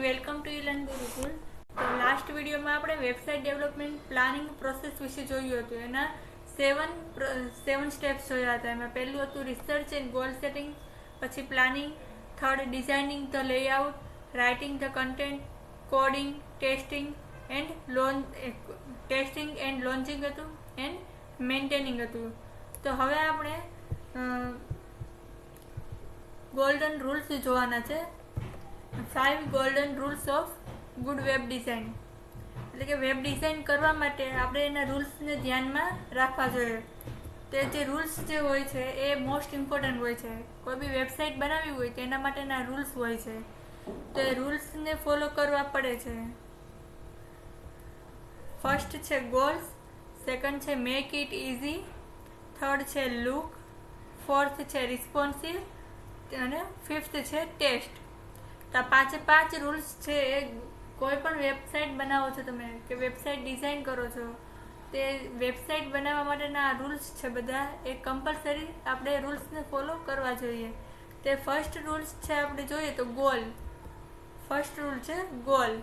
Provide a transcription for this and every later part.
And welcome to ઇલન ગુરુકુલ તો last વિડીયોમાં આપણે વેબસાઇટ ડેવલપમેન્ટ પ્લાનિંગ પ્રોસેસ વિશે જોયું હતું. એના સેવન સેવન સ્ટેપ્સ જોયા હતા. એમાં પહેલું હતું રિસર્ચ એન્ડ ગોલ સેટિંગ પછી planning third designing the layout writing the content coding testing and loan testing and launching હતું એન્ડ મેન્ટેનિંગ હતું. તો હવે આપણે ગોલ્ડન રૂલ્સ જોવાના છે. Five golden rules of good web design એટલે કે વેબ ડિઝાઇન કરવા માટે આપણે એના રૂલ્સને ધ્યાનમાં રાખવા જોઈએ. તે જે રૂલ્સ જે હોય છે, એ મોસ્ટ ઇમ્પોર્ટન્ટ હોય છે. કોઈ બી વેબસાઇટ બનાવવી હોય તો એના માટેના રૂલ્સ હોય છે. તો એ રૂલ્સને ફોલો કરવા પડે છે. ફર્સ્ટ છે ગોલ્સ સેકન્ડ છે મેક ઇટ ઇઝી થર્ડ છે લુક ફોર્થ છે રિસ્પોન્સિવ અને ફિફ્થ છે ટેસ્ટ તો પાંચે પાંચ રૂલ્સ છે એ કોઈ પણ વેબસાઇટ બનાવો છો તમે, કે વેબસાઇટ ડિઝાઇન કરો છો, તે વેબસાઇટ બનાવવા માટેના રૂલ્સ છે બધા. એ કમ્પલસરી આપણે રૂલ્સને ફોલો કરવા જોઈએ. તે ફર્સ્ટ રૂલ્સ છે આપણે જોઈએ તો ગોલ ફર્સ્ટ રૂલ છે ગોલ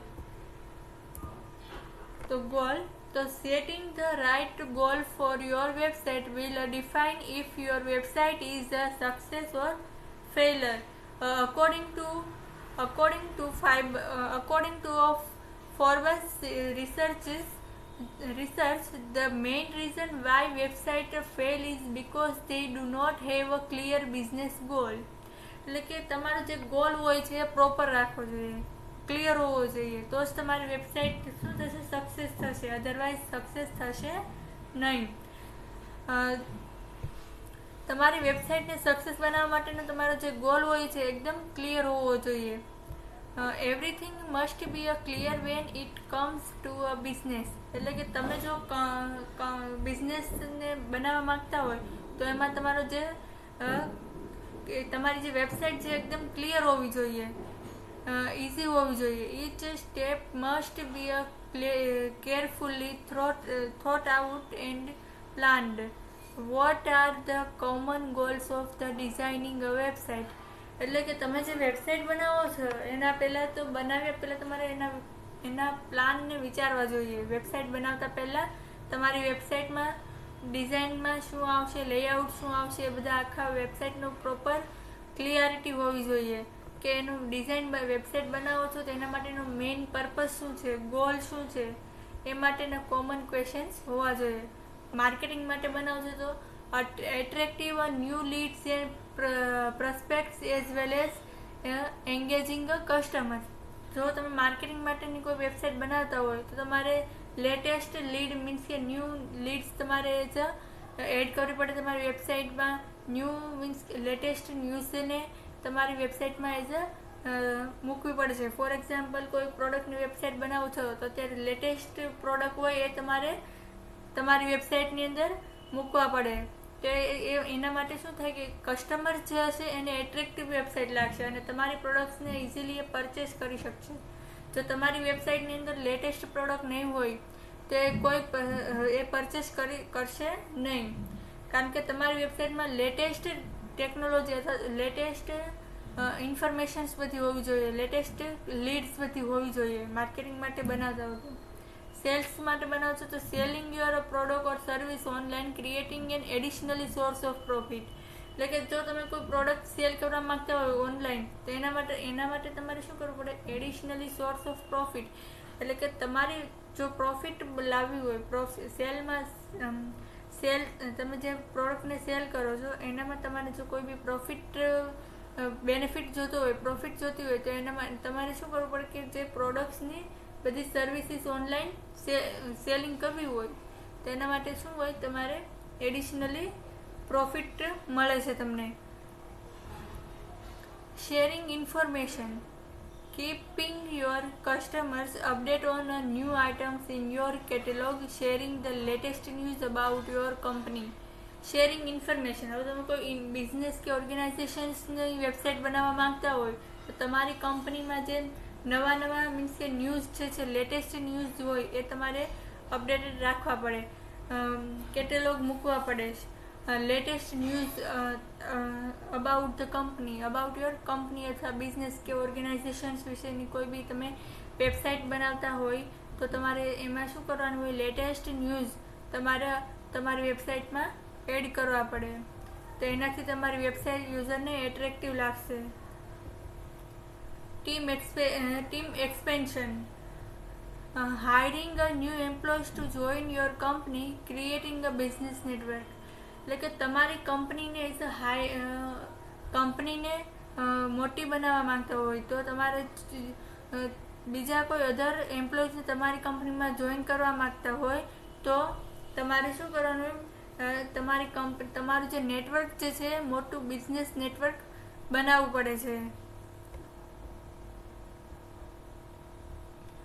તો ગોલ તો setting the right goal for your website will define if your website is a success or failure according to according to five uh, according to of Forbes researches research the main reason why website fail is because they do not have a clear business goal એટલે કે તમારો જે goal હોય છે એ proper રાખવો જોઈએ clear હોવો જોઈએ તો જ તમારી વેબસાઇટ શું થશે સક્સેસ થશે અધરવાઇઝ સક્સેસ થશે નહીં તમારી વેબસાઇટને સક્સેસ બનાવવા માટેનો તમારો જે ગોલ હોય છે, એકદમ ક્લિયર હોવો જોઈએ. Everything must be a clear when it comes to a business એટલે કે તમે જો બિઝનેસને બનાવવા માંગતા હોય, તો એમાં તમારો જે તમારી જે વેબસાઇટ છે, એકદમ ક્લિયર હોવી જોઈએ. ઇઝી હોવી જોઈએ. Each step must be a carefully thought thought out and planned what are the common goals of the designing a website એટલે કે તમે જે વેબસાઇટ બનાવો છો, એના પહેલાં તો બનાવ્યા પહેલાં તમારે એના એના પ્લાનને વિચારવા જોઈએ. વેબસાઇટ બનાવતા પહેલાં તમારી વેબસાઇટમાં ડિઝાઇનમાં શું આવશે લેઆઉટ શું આવશે, એ બધા આખા વેબસાઇટનો પ્રોપર ક્લિયરિટી હોવી જોઈએ. કે એનું ડિઝાઇન વેબસાઇટ બનાવો છો, તો એના માટેનો મેઇન પર્પઝ શું છે ગોલ શું છે, એ માટેના કોમન ક્વેશ્ચન્સ હોવા જોઈએ. માર્કેટિંગ માટે બનાવશો તો. Attractive new leads and prospects as well as engaging customer જો તમે માર્કેટિંગ માટેની કોઈ વેબસાઇટ બનાવતા હોય તો તમારે લેટેસ્ટ લીડ મીન્સ કે ન્યૂ લીડ્સ તમારે જ એડ કરવી પડે તમારી વેબસાઇટમાં. ન્યૂ મીન્સ લેટેસ્ટ ન્યૂઝને તમારી વેબસાઇટમાં એઝ અ, મૂકવી પડશે. ફોર એક્ઝામ્પલ કોઈ પ્રોડક્ટની વેબસાઇટ બનાવો છો તો અત્યારે લેટેસ્ટ પ્રોડક્ટ હોય એ તમારે તમારી વેબસાઇટની અંદર મૂકવા પડે. તો એ એના માટે શું થાય કે કસ્ટમર જે હશે એને એટ્રેક્ટિવ વેબસાઇટ લાગશે અને તમારી પ્રોડક્ટ્સને ઇઝીલી એ પરચેસ કરી શકશે. જો તમારી વેબસાઇટની અંદર લેટેસ્ટ પ્રોડક્ટ નહીં હોય, તો કોઈ એ પરચેસ કરી, કરશે નહીં. કારણ કે તમારી વેબસાઇટમાં લેટેસ્ટ ટેકનોલોજી અથવા લેટેસ્ટ ઇન્ફોર્મેશન્સ બધી હોવી જોઈએ. લેટેસ્ટ લીડ્સ બધી હોવી જોઈએ. માર્કેટિંગ માટે બનાવતા હોય. સેલ્સ માટે બનાવો છો તો selling your product or service online creating an additionally source of profit. એટલે કે જો તમે કોઈ પ્રોડક્ટ સેલ કરવા માંગતા હોય ઓનલાઈન, તો એના માટે એના માટે તમારે શું કરવું પડે? Additionally source of profit. એટલે કે તમારી જો પ્રોફિટ લાવવી હોય સેલમાં સેલ, તમે જે પ્રોડક્ટને સેલ કરો છો, એનામાં તમારે જો કોઈ બી પ્રોફિટ બેનિફિટ જોતો હોય, પ્રોફિટ જોતી હોય, તો એનામાં તમારે શું કરવું પડે કે જે પ્રોડક્ટ્સની બધી સર્વિસીસ ઓનલાઈન સેલિંગ કરવી હોય તો એના માટે શું હોય, તમારે એડિશનલી પ્રોફિટ મળે છે તમને. Sharing information keeping your customers update on new items in your catalogue sharing the latest news about your company sharing information હવે તમે કોઈ બિઝનેસ કે ઓર્ગેનાઇઝેશન્સની વેબસાઇટ બનાવવા માંગતા હોય, તો તમારી કંપનીમાં જે નવા નવા મીન્સ કે ન્યૂઝ જે છે લેટેસ્ટ ન્યૂઝ હોય, એ તમારે અપડેટેડ રાખવા પડે. કેટેલોગ મૂકવા પડે. Latest news about the company about your company અથવા બિઝનેસ કે ઓર્ગેનાઇઝેશન્સ વિશેની કોઈ બી તમે વેબસાઇટ બનાવતા હોય, તો તમારે એમાં શું કરવાનું હોય? લેટેસ્ટ ન્યૂઝ તમારા તમારી વેબસાઇટમાં એડ કરવા પડે. તો એનાથી તમારી વેબસાઇટ યુઝરને એટ્રેક્ટિવ લાગશે. Team એક્સપે team expansion hiring a new employees to join your company creating a business network એટલે કે તમારી કંપનીને એઝ અ હાઈ કંપનીને મોટી બનાવવા માંગતા હોય તો તમારે બીજા કોઈ અધર એમ્પ્લોઈઝને તમારી કંપનીમાં જોઈન કરવા માંગતા હોય તો તમારે શું કરવાનું તમારી કંપ, તમારું જે નેટવર્ક જે છે, મોટું બિઝનેસ નેટવર્ક બનાવવું પડે છે.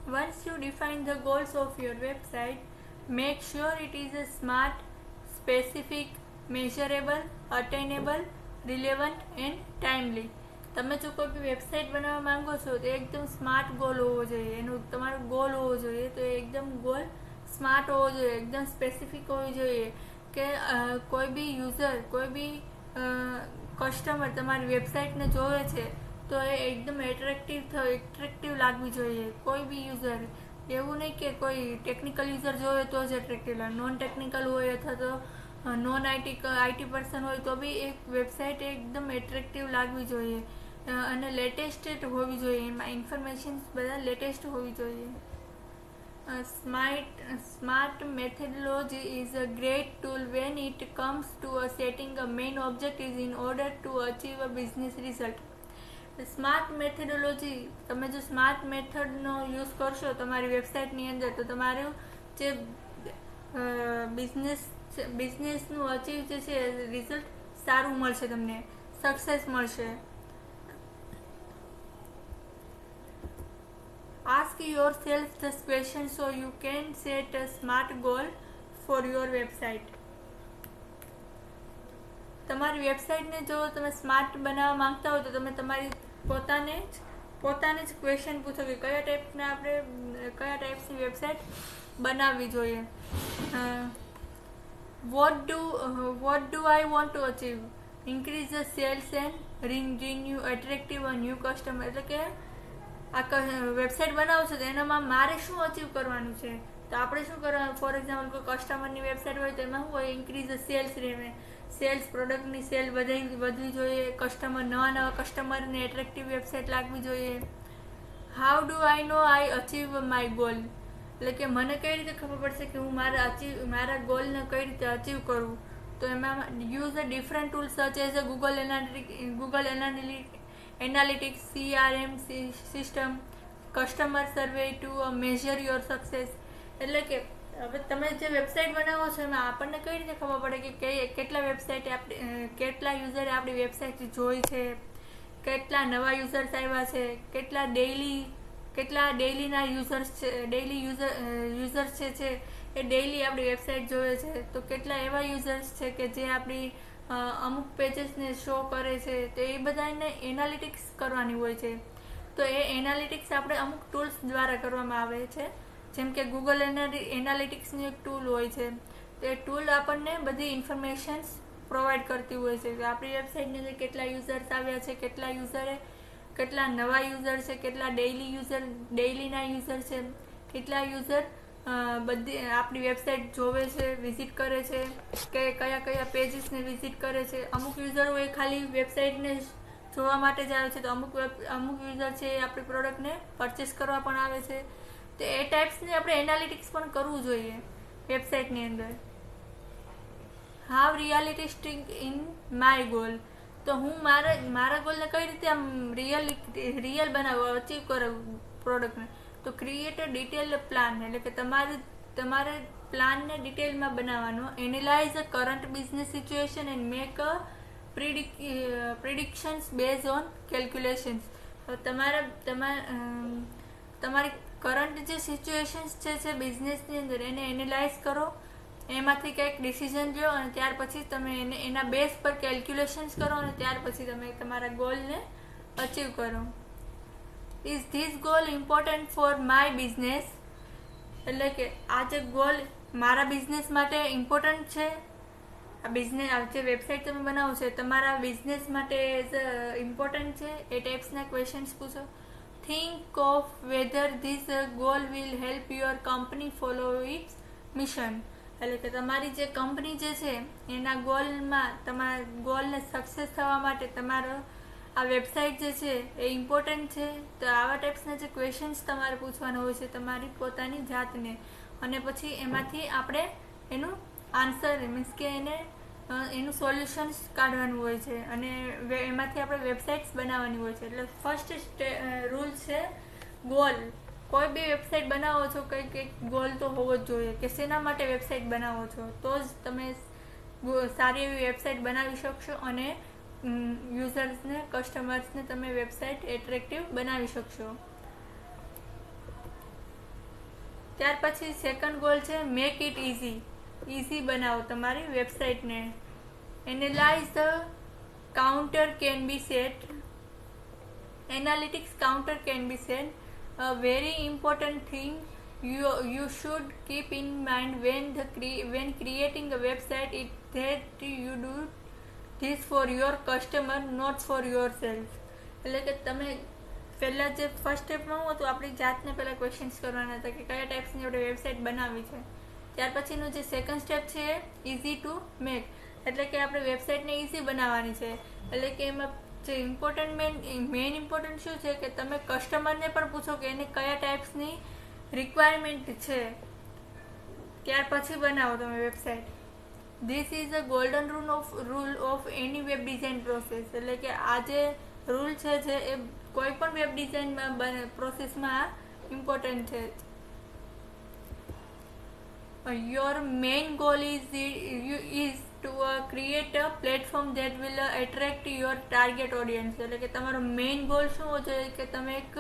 Once you define the goals of your website, make sure it is a smart, specific, measurable, attainable, relevant and timely. તમે જો કોઈ બી વેબસાઇટ બનાવવા માંગો છો તો એકદમ સ્માર્ટ ગોલ હોવો જોઈએ એનું તમારો ગોલ હોવો જોઈએ તો એકદમ ગોલ સ્માર્ટ હોવો જોઈએ એકદમ સ્પેસિફિક હોવી જોઈએ કે કોઈ બી યુઝર કોઈ બી કસ્ટમર તમારી વેબસાઇટને જોવે છે તો એ એકદમ એટ્રેક્ટિવ એટ્રેક્ટિવ લાગવી જોઈએ, કોઈ બી યુઝર એવું નહીં કે કોઈ ટેકનિકલ યુઝર જોવે તો જ એટ્રેક્ટિવ લાગે. નોન ટેકનિકલ હોય અથવા તો નોન આઈટી આઈટી પર્સન હોય તો બી એક વેબસાઇટ એકદમ એટ્રેક્ટિવ લાગવી જોઈએ. અને લેટેસ્ટ હોવી જોઈએ. એમાં ઇન્ફોર્મેશન બધા લેટેસ્ટ હોવી જોઈએ. Smart smart methodology is a great tool when it comes to a setting a main is in order to achieve a business result smart methodology તમે જો સ્માર્ટ મેથડનો યુઝ કરશો તમારી વેબસાઇટની અંદર, તો તમારું જે બિઝનેસ બિઝનેસનું અચીવ જે છે રિઝલ્ટ સારું મળશે તમને સક્સેસ મળશે Ask yourself this question so you can set a smart goal for your website. તમારી વેબસાઇટને જો તમે સ્માર્ટ બનાવવા માંગતા હો, તો તમે તમારી પોતાને જ પોતાને જ ક્વેશ્ચન પૂછો કે કયા ટાઈપના આપણે, કયા ટાઈપ્સની વેબસાઇટ બનાવવી જોઈએ? What do what do I want to achieve increase the sales and રિન renew attractive new customer એટલે કે, આ વેબસાઇટ બનાવું છું તો એનામાં મારે શું અચીવ કરવાનું છે? તો આપણે શું કરવાનું? ફોર એક્ઝામ્પલ કોઈ કસ્ટમરની વેબસાઇટ હોય તો એમાં શું હોય? ઇન્ક્રીઝ સેલ્સ રહે સેલ્સ, પ્રોડક્ટની સેલ વધવી વધવી જોઈએ, કસ્ટમર, નવા નવા કસ્ટમરને એટ્રેક્ટિવ વેબસાઇટ લાગવી જોઈએ. How do I know I achieve my goal એટલે કે મને કઈ રીતે ખબર પડશે કે હું મારા અચીવ મારા ગોલને કઈ રીતે અચીવ કરું? તો એમાં use a different tool such as a Google Google analytic analytics CRM system customer survey to measure your success એટલે કે હવે તમે જે વેબસાઇટ બનાવો છો એમાં આપણને કઈ રીતે ખબર પડે કે કેટલા વેબસાઇટ આપણી કેટલા યુઝરે આપણી વેબસાઇટ જોઈ છે? કેટલા નવા યુઝર્સ આવ્યા છે? કેટલા ડેઈલી કેટલા ડેઈલીના યુઝર્સ છે ડેઈલી યુઝર યુઝર્સ છે છે, એ ડેઈલી આપણી વેબસાઇટ જોવે છે. તો કેટલા એવા યુઝર્સ છે કે જે આપણી અમુક પેજીસને શો કરે છે? તો એ બધાને એનાલિટિક્સ કરવાની હોય છે. તો એ એનાલિટિક્સ આપણે અમુક ટૂલ્સ દ્વારા કરવામાં આવે છે. જેમ કે ગૂગલ એનાલિટિક્સનું એક ટૂલ હોય છે. તો ટૂલ આપણને બધી ઇન્ફોર્મેશન્સ પ્રોવાઈડ કરતી હોય છે. કે આપણી વેબસાઇટની અંદર કેટલા યુઝર્સ આવ્યા છે, કેટલા યુઝરે કેટલા નવા યુઝર છે, કેટલા ડેઇલી યુઝર ડેઈલીના યુઝર છે, કેટલા યુઝર બધી, આપણી વેબસાઇટ જોવે છે વિઝિટ કરે છે, કે કયા કયા પેજીસને વિઝિટ કરે છે. અમુક યુઝરો એ ખાલી વેબસાઇટને જોવા માટે જ આવે છે. તો અમુક અમુક યુઝર છે એ આપણી પ્રોડક્ટને પરચેસ કરવા પણ આવે છે. તો એ ટાઈપ્સને આપણે એનાલિટિક્સ પણ કરવું જોઈએ વેબસાઇટની અંદર. How realistic in my goal તો હું મારા મારા ગોલને કઈ રીતે આમ રિયલ રિયલ બનાવવું અચીવ કરું પ્રોડક્ટને તો ક્રિએટ અ ડિટેલ પ્લાન એટલે કે તમારે તમારે પ્લાનને ડિટેલમાં બનાવવાનો. Analyse a current business situation and make a predictions base on calculations તમારા તમારા તમારી કરંટ જે સિચ્યુએશન્સ છે, જે બિઝનેસની અંદર એને એનાલાઇઝ કરો. એમાંથી કંઈક ડિસિઝન લો અને ત્યાર પછી તમે એને, એના બેઝ પર કેલ્ક્યુલેશન્સ કરો અને ત્યાર પછી તમે તમારા ગોલને અચીવ કરો. Is this goal important for my business એટલે કે આ જે ગોલ મારા બિઝનેસ માટે ઇમ્પોર્ટન્ટ છે? આ બિઝનેસ આ જે વેબસાઇટ તમે બનાવો છો તમારા બિઝનેસ માટે એઝ ઇમ્પોર્ટન્ટ છે? એ ટાઈપ્સના ક્વેશ્ચન્સ પૂછો. Think of whether this goal will help your company follow its mission એટલે કે તમારી જે કંપની જે છે, એના ગોલમાં તમારા ગોલને સક્સેસ થવા માટે તમારો આ વેબસાઇટ જે છે, એ ઇમ્પોર્ટન્ટ છે. તો આવા ટાઈપ્સના જે ક્વેશ્ચન્સ તમારે પૂછવાના હોય છે, તમારી પોતાની જાતને. અને પછી એમાંથી આપણે એનું આન્સર મીન્સ કે એને એનું સોલ્યુશન્સ કાઢવાનું હોય છે. અને એમાંથી આપણે વેબસાઇટ્સ બનાવવાની હોય છે. એટલે ફર્સ્ટ રૂલ છે ગોલ કોઈ બી વેબસાઇટ બનાવો છો કંઈ કંઈક ગોલ તો હોવો જ જોઈએ કે શેના માટે વેબસાઇટ બનાવો છો, તો જ તમે સારી એવી વેબસાઇટ બનાવી શકશો અને યુઝર્સને કસ્ટમર્સને તમે વેબસાઇટ એટ્રેક્ટિવ બનાવી શકશો. ત્યાર પછી સેકન્ડ ગોલ છે મેક ઇટ ઇઝી ઇઝી બનાવો તમારી વેબસાઇટને analyse the counter can be set analytics counter can be said a very important thing you you should keep in mind when the cre- when creating a website it that you do this for your customer not for yourself એટલે કે તમે પહેલાં જે first સ્ટેપમાં હું હતું આપણી જાતને પહેલાં ક્વેશ્ચન્સ કરવાના હતા કે કયા ટાઈપ્સની આપણે વેબસાઇટ બનાવવી છે ત્યાર પછીનું જે સેકન્ડ સ્ટેપ છે ઇઝી ટુ મેક એટલે કે આપણે વેબસાઇટને ઇઝી બનાવવાની છે. એટલે કે એમાં જે ઇમ્પોર્ટન્ટ મેન મેઇન ઇમ્પોર્ટન્ટ શું છે કે તમે કસ્ટમરને પણ પૂછો કે એને કયા ટાઈપ્સની રિક્વાયરમેન્ટ છે. ત્યાર પછી બનાવો તમે website this is a golden rule of rule of any web design process એટલે કે આ જે રૂલ છે જે એ કોઈ પણ વેબ ડિઝાઇનમાં પ્રોસેસમાં ઇમ્પોર્ટન્ટ છે. Your main goal is is to uh, create a platform that will uh, attract your target audience. એટલે કે તમારો મેઇન ગોલ શું હોવો જોઈએ? કે તમે એક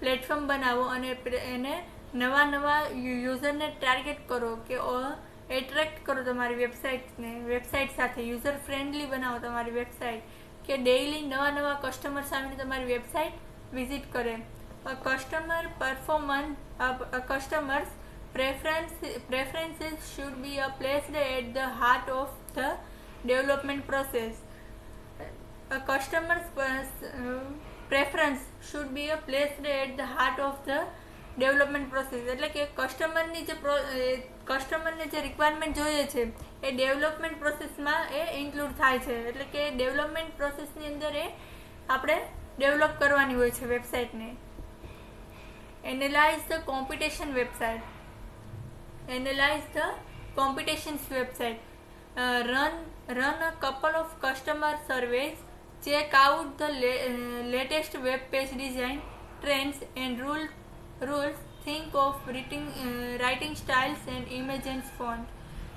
પ્લેટફોર્મ બનાવો અને એને નવા નવા યુઝરને ટાર્ગેટ કરો કે એટ્રેક્ટ કરો તમારી વેબસાઇટને વેબસાઇટ સાથે યુઝર ફ્રેન્ડલી બનાવો તમારી વેબસાઇટ કે ડેઈલી નવા નવા કસ્ટમર સામે તમારી વેબસાઇટ વિઝિટ કરે. Customer performance customers preference preferences should be uh, placed at the heart of the development process a customer's uh, preference should be uh, placed at the heart of the development process એટલે કે કસ્ટમરની જે કસ્ટમરને જે requirement જોઈએ છે એ development પ્રોસેસમાં એ include થાય છે એટલે કે ડેવલપમેન્ટ પ્રોસેસની અંદર એ આપણે ડેવલપ કરવાની હોય છે વેબસાઇટને analyse the competition website analyze the competition's website uh, run run a couple of customer surveys check out the la- uh, latest web page design trends and rule, rules think of writing uh, writing styles and image and font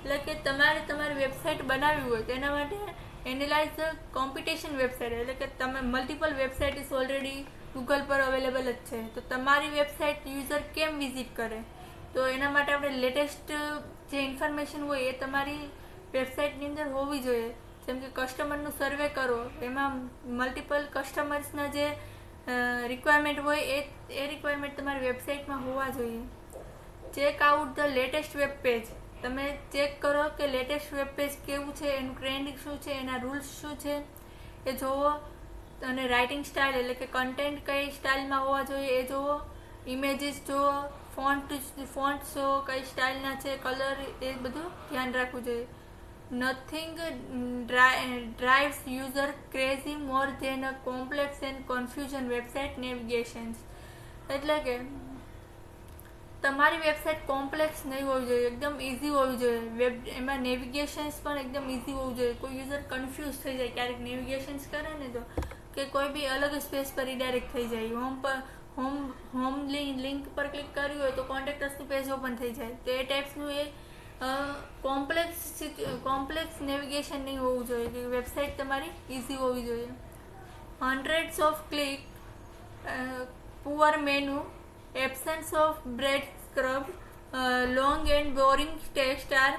એટલે કે તમારે તમારી website બનાવવી હોય તેના માટે analyse the competition website એટલે કે તમે multiple website is already Google પર અવેલેબલ જ છે તો તમારી વેબસાઇટ યુઝર કેમ વિઝિટ કરે તો એના માટે આપણે લેટેસ્ટ જે ઇન્ફોર્મેશન હોય એ તમારી વેબસાઇટની અંદર હોવી જોઈએ. જેમ કે કસ્ટમરનું સર્વે કરો, એમાં મલ્ટિપલ કસ્ટમર્સના જે રિક્વાયરમેન્ટ હોય એ એ રિક્વાયરમેન્ટ તમારી વેબસાઇટમાં હોવા જોઈએ. Check out the latest web page તમે ચેક કરો કે લેટેસ્ટ વેબ પેજ કેવું છે, એનું ટ્રેન્ડિંગ શું છે, એના રૂલ્સ શું છે. એ જોવો અને રાઇટિંગ સ્ટાઇલ એટલે કે કન્ટેન્ટ કઈ સ્ટાઇલમાં હોવા જોઈએ એ જોવો. ઇમેજીસ જુઓ ફોન્ટ ફોન્ટ શો કઈ સ્ટાઇલના છે કલર એ બધું ધ્યાન રાખવું જોઈએ. Nothing drives user crazy more than a complex and confusion website navigations એટલે કે, તમારી વેબસાઇટ કોમ્પ્લેક્સ નહીં હોવી જોઈએ, એકદમ ઇઝી હોવી જોઈએ. વેબ એમાં નેવિગેશન્સ પણ એકદમ ઇઝી હોવું જોઈએ. કોઈ યુઝર કન્ફ્યુઝ થઈ જાય, ક્યારેક નેવિગેશન્સ કરે ને તો, કે કોઈ બી અલગ સ્પેસ પર રિડાયરેક્ટ થઈ જાય. હોમ પર હોમ હોમ લિંક પર ક્લિક કર્યું હોય તો કોન્ટેક્ટર્સનું પેજ ઓપન થઈ જાય. તો એ ટાઈપ્સનું એ કોમ્પ્લેક્સ કોમ્પ્લેક્સ નેવિગેશન નહીં હોવું જોઈએ કે વેબસાઇટ તમારી ઇઝી હોવી જોઈએ. Hundreds of click poor menu absence of breadcrumb long and boring text are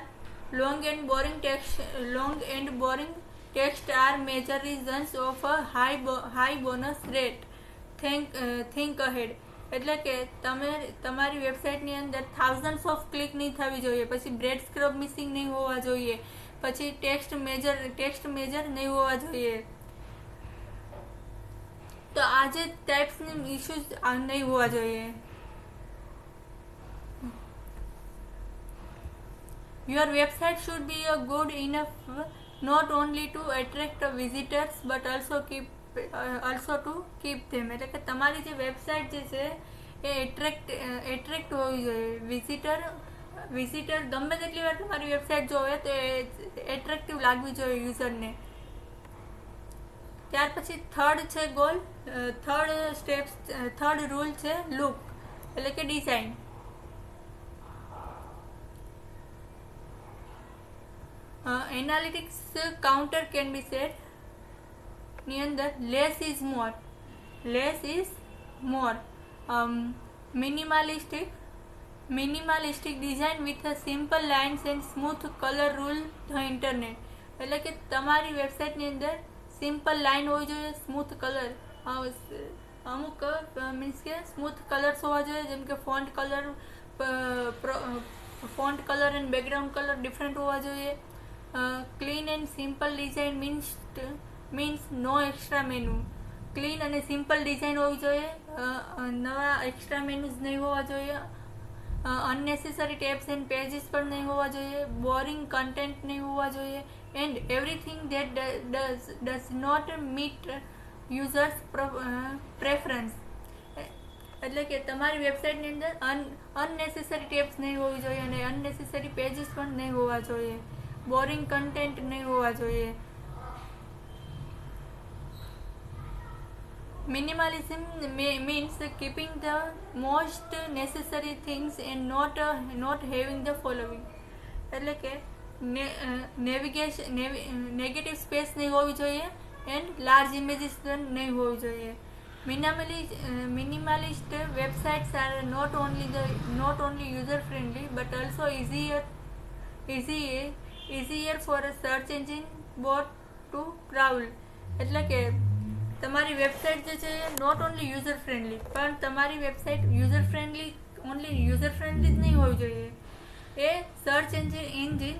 long and boring text long and boring text are major reasons of a high high bounce rate think think ahead એટલે કે તમે, તમારી વેબસાઇટની અંદર thousands of click નહીં થવી જોઈએ. પછી બ્રેડ સ્ક્રબ મિસિંગ નહીં હોવા જોઈએ. પછી ટેક્સ્ટ મેજર ટેક્સ્ટ મેજર નહીં હોવા જોઈએ. તો આ જે ટાઈપ્સની ઇશ્યુઝ નહીં હોવા જોઈએ. Your website should be a good enough not only to attract visitors but also keep uh, to keep them એટલે કે તમારી જે વેબસાઇટ જે છે એ એટ્રેક્ટ એટ્રેક્ટ હોવી જોઈએ વિઝિટર વિઝિટર ગમે તેટલી વાર તમારી વેબસાઇટ જોવે તો એટ્રેક્ટિવ લાગવી જોઈએ યુઝરને ત્યાર પછી થર્ડ છે goal third steps third rule છે લુક એટલે કે design analytics counter can be set ની અંદર less is more less is more minimalistic minimalistic design with a simple lines and smooth colour rule the internet એટલે કે તમારી વેબસાઇટની અંદર સિમ્પલ લાઇન હોવી જોઈએ સ્મૂથ કલર અમુક મીન્સ કે સ્મૂથ કલર્સ હોવા જોઈએ, જેમ કે font colour font colour and background colour different હોવા જોઈએ. Clean and simple design means means no extra menu clean અને સિમ્પલ ડિઝાઇન હોવી જોઈએ. નવા એક્સ્ટ્રા મેનુઝ નહીં હોવા જોઈએ. અનનેસેસરી ટેબ્સ એન્ડ પેજીસ પણ નહીં હોવા જોઈએ. બોરિંગ કન્ટેન્ટ નહીં હોવા જોઈએ. And everything that does does not meet users preference એટલે કે તમારી વેબસાઇટની અંદર અન અનનેસેસરી ટેબ્સ નહીં હોવી જોઈએ અને અનનેસેસરી પેજીસ પણ નહીં હોવા જોઈએ. બોરિંગ કન્ટેન્ટ નહીં હોવા જોઈએ. Minimalism means keeping the most necessary things and not not having the following એટલે કે નેવિગેશન નેગેટિવ સ્પેસ નહીં હોવી જોઈએ એન્ડ લાર્જ ઇમેજીસ નહીં હોવી જોઈએ. Minimally minimalist websites are not only the not only user friendly but also easier easy easier for a search engine bot to crawl એટલે કે તમારી વેબસાઇટ જે છે નોટ ઓનલી યુઝર ફ્રેન્ડલી પણ તમારી website user friendly only user friendly જ નહીં હોવી જોઈએ. એ સર્ચ એન્જિન એન્જિન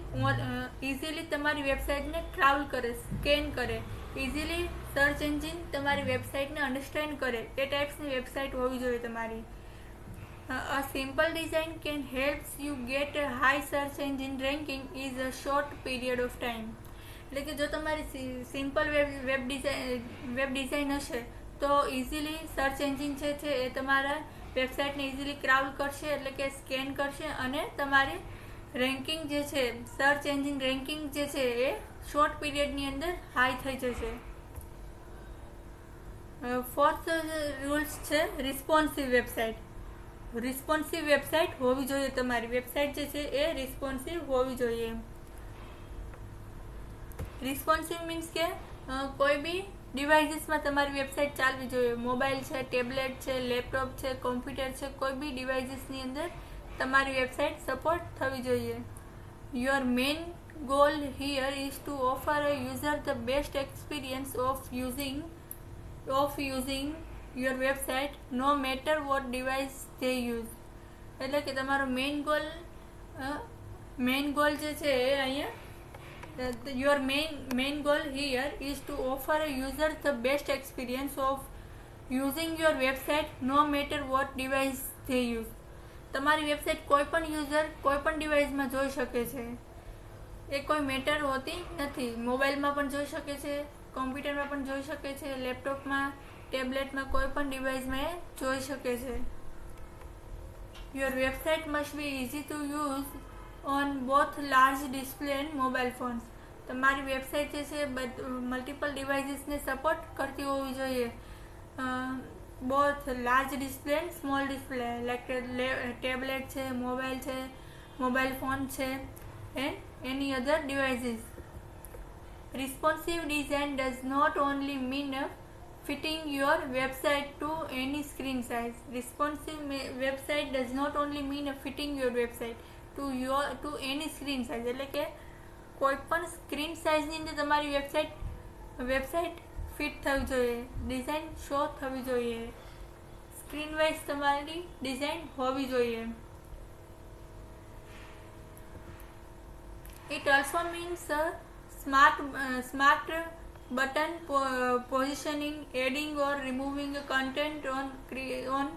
ઇઝીલી તમારી વેબસાઇટને ટ્રાવેલ કરે સ્કેન કરે. ઇઝીલી સર્ચ એન્જિન તમારી વેબસાઇટને અન્ડરસ્ટેન્ડ કરે. એ ટાઈપ્સની વેબસાઇટ હોવી જોઈએ તમારી. A simple design can helps you get high search engine ranking is a short period of time. એટલે કે જો તમારી simple web web design web design હશે, તો ઇઝીલી સર્ચ એન્જિન જે છે એ તમારા વેબસાઇટને ઇઝીલી ક્રાઉલ કરશે, એટલે કે સ્કેન કરશે અને તમારી રેન્કિંગ જે છે સર્ચ એન્જિન રેન્કિંગ જે છે એ શોર્ટ પીરિયડની અંદર હાઈ થઈ જશે. ફોર્થ રૂલ્સ છે રિસ્પોન્સિવ વેબસાઇટ રિસ્પોન્સિવ વેબસાઇટ હોવી જોઈએ તમારી. વેબસાઇટ જે છે એ રિસ્પોન્સિવ હોવી જોઈએ. રિસ્પોન્સિવ મીન્સ કે કોઈ બી ડિવાઇસીસમાં તમારી વેબસાઇટ ચાલવી જોઈએ. મોબાઈલ છે ટેબ્લેટ છે લેપટોપ છે કોમ્પ્યુટર છે, કોઈ બી ડિવાઇસીસની અંદર તમારી વેબસાઇટ સપોર્ટ થવી જોઈએ. Your main goal here is to offer a user the best experience of using of using your website, no matter what device they use. એટલે કે તમારો મેઇન ગોલ મેઇન ગોલ જે છે એ અહીંયા your main main goal here is to offer a user the best experience of using your website no matter what device they use તમારી website કોઈ પણ યુઝર કોઈ પણ ડિવાઇસમાં જોઈ શકે છે. એ કોઈ મેટર હોતી નથી. મોબાઈલમાં પણ જોઈ શકે છે કોમ્પ્યુટરમાં પણ જોઈ શકે છે લેપટોપમાં ટેબ્લેટમાં કોઈ પણ ડિવાઇસમાં એ જોઈ શકે છે. Your website must be easy to use on both large display and mobile phones તમારી વેબસાઇટ જે છે મલ્ટિપલ ડિવાઇસીસને સપોર્ટ કરતી હોવી જોઈએ both large display and small display like tablet છે મોબાઈલ છે મોબાઈલ ફોન છે and any other devices does not only mean uh, fitting your website to any screen size responsive website does not only mean uh, fitting your website to your to any screen size એટલે કે કોઈ પણ screen સાઇઝની અંદર તમારી website website fit થવી જોઈએ design show થવી જોઈએ સ્ક્રીન વાઇઝ તમારી ડિઝાઇન હોવી જોઈએ uh, smart uh, smart button po- positioning, adding or removing content on cre- on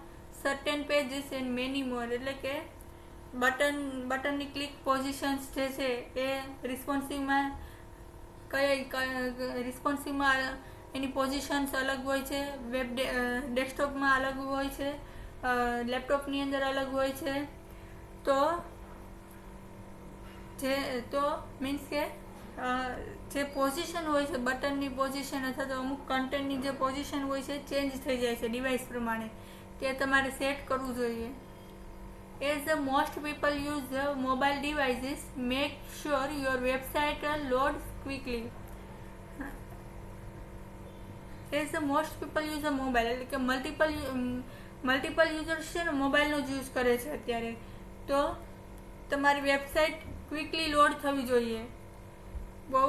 certain pages and many more એટલે કે બટન, બટનની ક્લિક પોઝિશન્સ જે છે એ રિસ્પોન્સિવમાં કઈ રિસ્પોન્સિવમાં એની પોઝિશન્સ અલગ હોય છે વેબ ડેસ્કટોપમાં અલગ હોય છે લેપટોપની અંદર અલગ હોય છે. તો, જે, તો મીન્સ કે જે પોઝિશન હોય છે, બટનની પોઝિશન અથવા તો અમુક કન્ટેન્ટની જે પોઝિશન હોય છે ચેન્જ થઈ જાય છે ડિવાઇસ પ્રમાણે. તે તમારે સેટ કરવું જોઈએ. As a people use the mobile devices make sure your website load quickly as a most people use a mobile એટલે કે મલ્ટિપલ મલ્ટિપલ યુઝર્સ છે ને મોબાઈલનો જ યુઝ કરે છે અત્યારે. તો તમારી વેબસાઇટ ક્વિકલી લોડ થવી જોઈએ. બહુ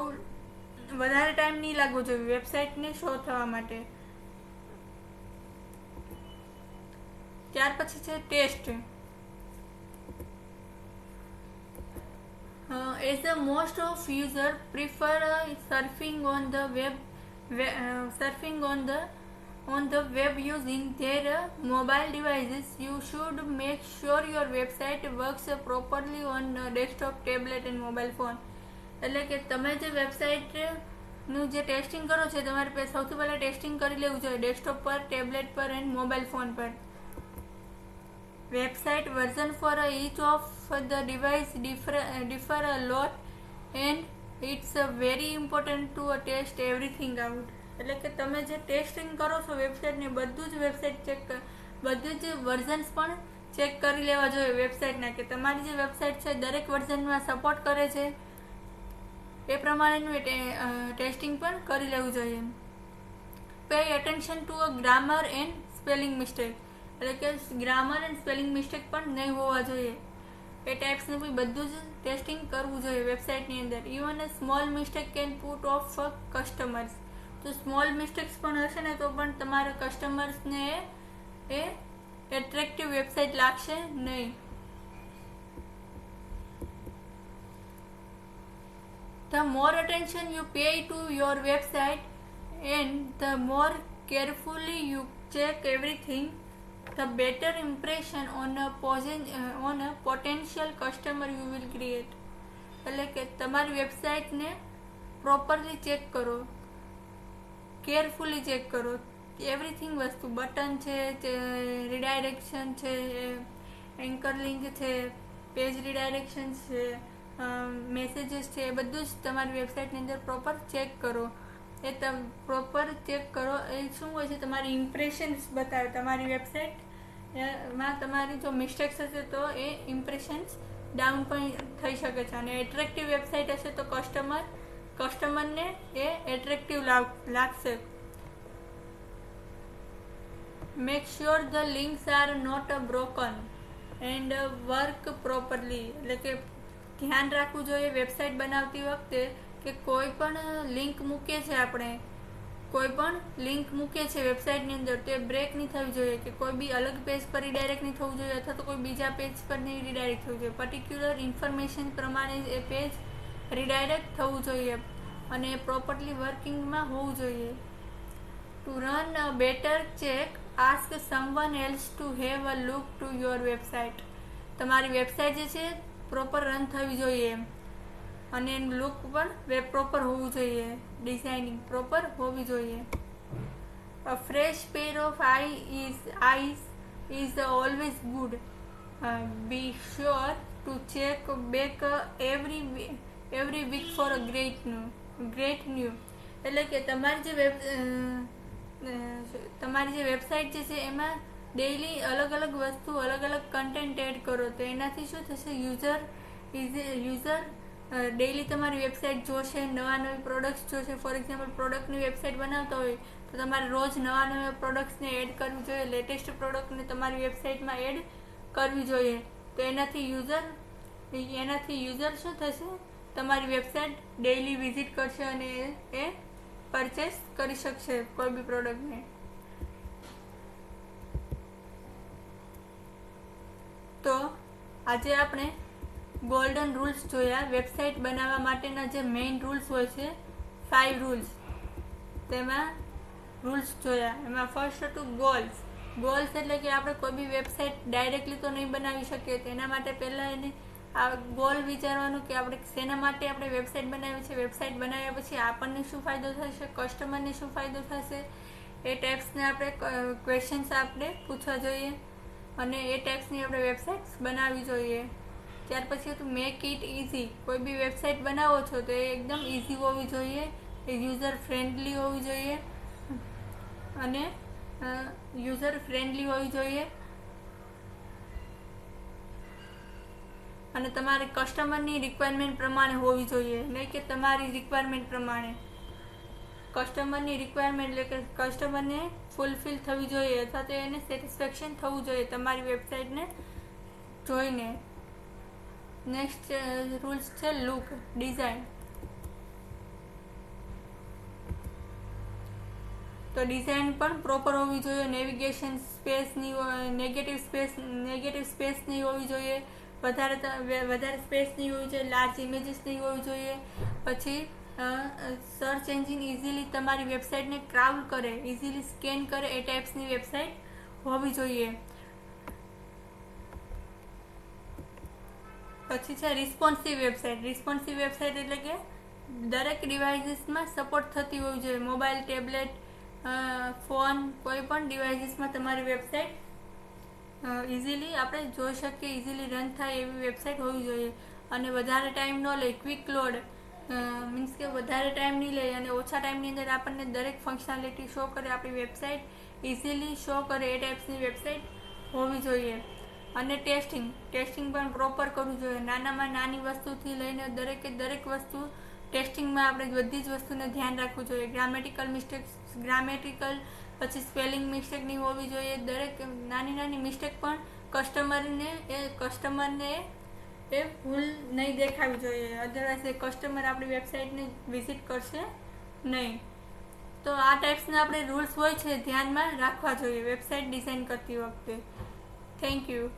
વધારે ટાઈમ નહીં લાગવો જોઈએ વેબસાઇટને શો થવા માટે. ત્યાર પછી છે test as most of user prefer uh, surfing on the web, we, uh, surfing on the on the web using their uh, mobile devices you should make sure your website works uh, properly on uh, desktop tablet and mobile phone એટલે કે તમે જે વેબસાઇટનું જે testing કરો છો તમારે સૌથી પહેલાં ટેસ્ટિંગ કરી લેવું જોઈએ ડેસ્કટોપ પર ટેબ્લેટ પર એન્ડ મોબાઈલ ફોન પર website version for each of the device differ a lot and it's very important to test everything out. એટલે કે તમે જે ટેસ્ટિંગ કરો છો વેબસાઇટને બધું જ વેબસાઇટ ચેક બધું જ વર્ઝન્સ પણ ચેક કરી લેવા જોઈએ વેબસાઇટના કે તમારી જે વેબસાઇટ છે દરેક વર્ઝનમાં સપોર્ટ કરે છે. એ પ્રમાણેનું ટેસ્ટિંગ પણ કરી લેવું જોઈએ. Pay attention to a grammar and spelling mistake એટલે કે ગ્રામર એન્ડ સ્પેલિંગ મિસ્ટેક પણ નહીં હોવા જોઈએ. એ ટાઈપ્સને બી બધું જ ટેસ્ટિંગ કરવું જોઈએ વેબસાઇટની અંદર. Even a small mistake can put off customers તો સ્મોલ મિસ્ટેક્સ પણ હશે ને તો પણ તમારા કસ્ટમર્સને એ એટ્રેક્ટિવ વેબસાઇટ લાગશે નહીં. The more attention you pay to your website and the more carefully you check everything, the better impression on a, posen- uh, on a potential customer you will create. એટલે કે તમારી વેબસાઇટને properly check કરો. Carefully check કરો. Everything વસ્તુ button છે redirection છે anchor link છે પેજ રિડાયરેક્શન છે મેસેજીસ છે એ બધું જ તમારી વેબસાઇટની અંદર પ્રોપર ચેક કરો. એ તમે પ્રોપર ચેક કરો. એ શું હોય છે? તમારી ઇમ્પ્રેશન્સ બતાવે. તમારી વેબસાઇટ માં તમારી જો મિસ્ટેક્સ હશે તો એ ઇમ્પ્રેશન્સ ડાઉન પણ થઈ શકે છે. અને એટ્રેક્ટિવ વેબસાઇટ હશે તો કસ્ટમર કસ્ટમરને એ એટ્રેક્ટિવ લાગશે. Make sure the links are not broken and work properly એટલે કે ધ્યાન રાખવું જોઈએ વેબસાઇટ બનાવતી વખતે કે કોઈ પણ લિંક મૂકીએ છીએ આપણે કોઈ પણ લિંક મૂકે છે વેબસાઇટની અંદર, તે બ્રેક નહીં થવી જોઈએ કે કોઈ બી અલગ પેજ પર રિડાયરેક્ટ નહીં થવું જોઈએ અથવા તો કોઈ બીજા પેજ પર નહીં રિડાયરેક્ટ થવું જોઈએ. પર્ટિક્યુલર ઇન્ફોર્મેશન પ્રમાણે એ પેજ રિડાયરેક્ટ થવું જોઈએ અને પ્રોપરલી વર્કિંગમાં હોવું જોઈએ. To run better check ask someone else to have a look to your website તમારી વેબસાઇટ જે છે પ્રોપર રન થવી જોઈએ અને એનું લુક પણ વેબ પ્રોપર હોવું જોઈએ. ડિઝાઇનિંગ પ્રોપર હોવી જોઈએ. A fresh pair of eye is eyes is always good be sure to check back every every week for a great new great new એટલે કે તમારી જે વેબ તમારી જે વેબસાઇટ જે છે, એમાં ડેઈલી અલગ અલગ વસ્તુ, અલગ અલગ કન્ટેન્ટ એડ કરો. તો એનાથી શું થશે? યુઝર યુઝર ડેઈલી તમારી વેબસાઇટ જોશે, નવા નવી પ્રોડક્ટ્સ જોશે. ફોર એક્ઝામ્પલ પ્રોડક્ટની વેબસાઇટ બનાવતા હોય, તો તમારે રોજ નવા નવા પ્રોડક્ટ્સને એડ કરવી જોઈએ. લેટેસ્ટ પ્રોડક્ટને તમારી વેબસાઇટમાં એડ કરવી જોઈએ. તો એનાથી યુઝર એનાથી યુઝર શું થશે? તમારી વેબસાઇટ ડેઈલી વિઝિટ કરશે અને એ પરચેસ કરી શકશે કોઈ બી પ્રોડક્ટને તો આજે આપણે ગોલ્ડન રૂલ્સ જોયા. વેબસાઇટ બનાવવા માટેના જે મેઇન રૂલ્સ હોય છે ફાઇવ રૂલ્સ તેમાં રૂલ્સ જોયા. એમાં ફર્સ્ટ હતું ગોલ્સ ગોલ્સ એટલે કે આપણે કોઈ બી વેબસાઇટ ડાયરેક્ટલી તો નહીં બનાવી શકીએ. તેના માટે પહેલાં એને આ ગોલ વિચારવાનું કે આપણે શેના માટે આપણે વેબસાઇટ બનાવી છે. વેબસાઇટ બનાવ્યા પછી આપણને શું ફાયદો થશે? કસ્ટમરને શું ફાયદો થશે? એ ટાઈપ્સને આપણે ક્વેશ્ચન્સ આપણે પૂછવા જોઈએ. અને એ ટાઈપ્સની આપણે વેબસાઇટ્સ બનાવવી જોઈએ. ત્યાર પછી હતું મેક ઇટ ઇઝી કોઈ બી વેબસાઇટ બનાવો છો તો એ એકદમ ઇઝી હોવી જોઈએ, એ યુઝર ફ્રેન્ડલી હોવી જોઈએ અને યુઝર ફ્રેન્ડલી હોવી જોઈએ. અને તમારે કસ્ટમરની રિક્વાયરમેન્ટ પ્રમાણે હોવી જોઈએ, નહીં કે તમારી રિક્વાયરમેન્ટ પ્રમાણે. કસ્ટમરની રિક્વાયરમેન્ટ એટલે કે કસ્ટમરને ફૂલફિલ થવી જોઈએ અથવા તો એને સેટિસ્ફેક્શન થવું જોઈએ તમારી વેબસાઇટને જોઈને. નેક્સ્ટ રૂલ્સ છે લુક ડિઝાઇન તો ડિઝાઇન પણ પ્રોપર હોવી જોઈએ નેવિગેશન સ્પેસની નેગેટિવ સ્પેસ નેગેટિવ સ્પેસની હોવી જોઈએ, વધારે વધારે સ્પેસની હોવી જોઈએ લાર્જ ઇમેજીસની હોવી જોઈએ. પછી સર્ચ એન્જિન ઇઝીલી તમારી વેબસાઇટને ક્રાઉડ કરે ઇઝીલી સ્કેન કરે, એ ટાઈપ્સની વેબસાઇટ હોવી જોઈએ. પછી છે રિસ્પોન્સિવ વેબસાઇટ રિસ્પોન્સિવ વેબસાઇટ એટલે કે દરેક ડિવાઇસીસમાં સપોર્ટ થતી હોવી જોઈએ. મોબાઈલ ટેબ્લેટ ફોન કોઈ પણ ડિવાઇસીસમાં તમારી વેબસાઇટ ઇઝીલી આપણે જોઈ શકીએ ઇઝીલી રન થાય એવી વેબસાઇટ હોવી જોઈએ. અને વધારે ટાઈમ ન લે ક્વિક લોડ મીન્સ કે વધારે ટાઈમ નહીં લે અને ઓછા ટાઈમની અંદર આપણને દરેક ફંક્શનાલિટી શો કરે આપણી વેબસાઇટ ઇઝીલી શો કરે એ ટાઈપ્સની વેબસાઇટ હોવી જોઈએ. અને ટેસ્ટિંગ ટેસ્ટિંગ પણ પ્રોપર કરવું જોઈએ. નાનામાં નાની વસ્તુથી લઈને દરેકે દરેક વસ્તુ ટેસ્ટિંગમાં આપણે બધી જ વસ્તુને ધ્યાન રાખવું જોઈએ. ગ્રામેટિકલ મિસ્ટેક્સ ગ્રામેટિકલ પછી સ્પેલિંગ મિસ્ટેકની હોવી જોઈએ. દરેક નાની નાની મિસ્ટેક પણ કસ્ટમરને એ કસ્ટમરને એ ભૂલ નહીં દેખાવી જોઈએ. અધરવાઇઝ એ કસ્ટમર આપણી વેબસાઇટને વિઝિટ કરશે નહીં. તો આ ટાઈપ્સના આપણે રૂલ્સ હોય છે ધ્યાનમાં રાખવા જોઈએ. વેબસાઇટ ડિઝાઇન કરતી વખતે. Thank you